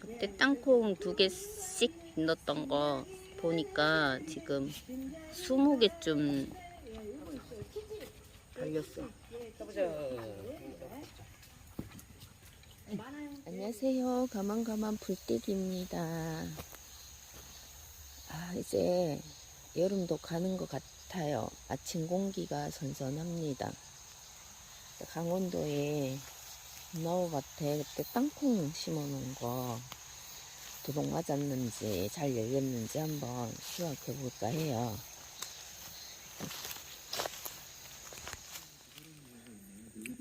그때 땅콩 두 개씩 넣었던 거 보니까 지금 20개쯤 달렸어. 안녕하세요. 가만가만 불떼기입니다. 아, 이제 여름도 가는 것 같아요. 아침 공기가 선선합니다. 강원도에 나무 밭에 그때 땅콩 심어놓은 거 도둑 맞았는지 잘 열렸는지 한번 수확해 볼까 해요.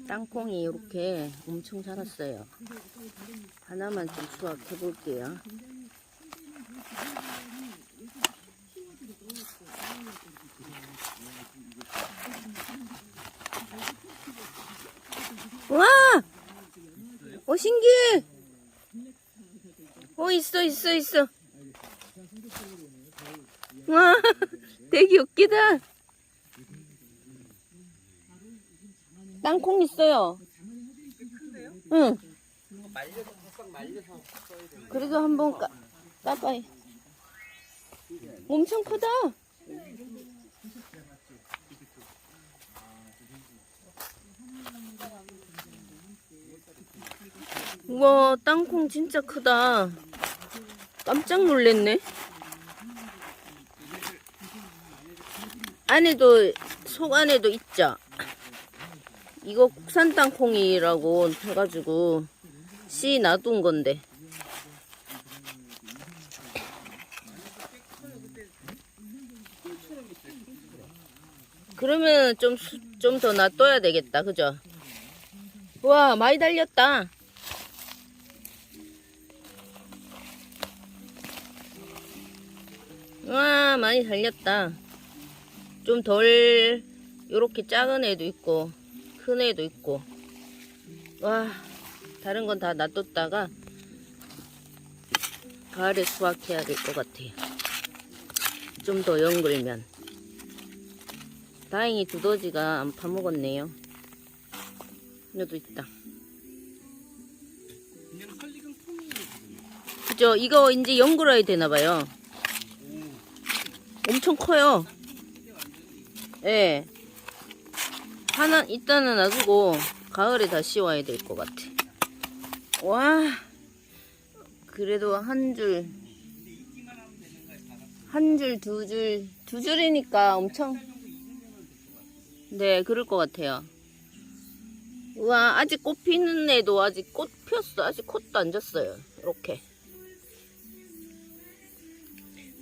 땅콩이 이렇게 엄청 자랐어요. 하나만 좀 수확해 볼게요. 와! 어, 신기해! 어, 있어, 있어, 있어. 와, 되게 웃기다. 땅콩 있어요. 응. 그래도 한번 까, 까봐요. 엄청 크다. 우와, 땅콩 진짜 크다. 깜짝 놀랐네. 안에도, 속 안에도 있죠? 이거 국산 땅콩이라고 해가지고, 씨 놔둔 건데. 그러면 좀, 좀 더 놔둬야 되겠다. 그죠? 와, 많이 달렸다. 와 많이 달렸다. 좀덜 요렇게 작은 애도 있고 큰 애도 있고. 와 다른 건 다 놔뒀다가 가을에 수확해야 될 것 같아요 좀 더 연글면. 다행히 두더지가 안 파먹었네요. 여기도 있다. 그죠? 이거 이제 연글어야 되나봐요 엄청 커요. 예. 네. 하나, 이따는 놔두고, 가을에 다시 와야 될 것 같아. 와. 그래도 한 줄, 한 줄, 두 줄, 두 줄이니까 엄청, 네, 그럴 것 같아요. 우와, 아직 꽃 피는 애도 아직 꽃 피었어. 아직 꽃도 안 졌어요. 이렇게.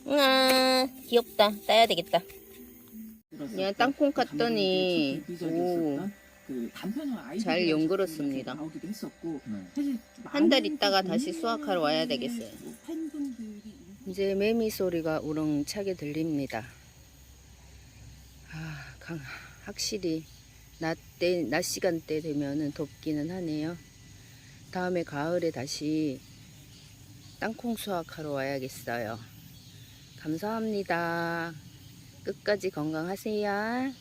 우와 귀엽다. 따야 되겠다. 그냥 땅콩 깠더니 오 잘 연그렸습니다. 한 달 있다가 다시 수확하러 와야 되겠어요. 이제 매미 소리가 우렁차게 들립니다. 아, 강, 확실히 낮, 때, 낮 시간대 되면은 덥기는 하네요. 다음에 가을에 다시 땅콩 수확하러 와야겠어요 감사합니다. 끝까지 건강하세요.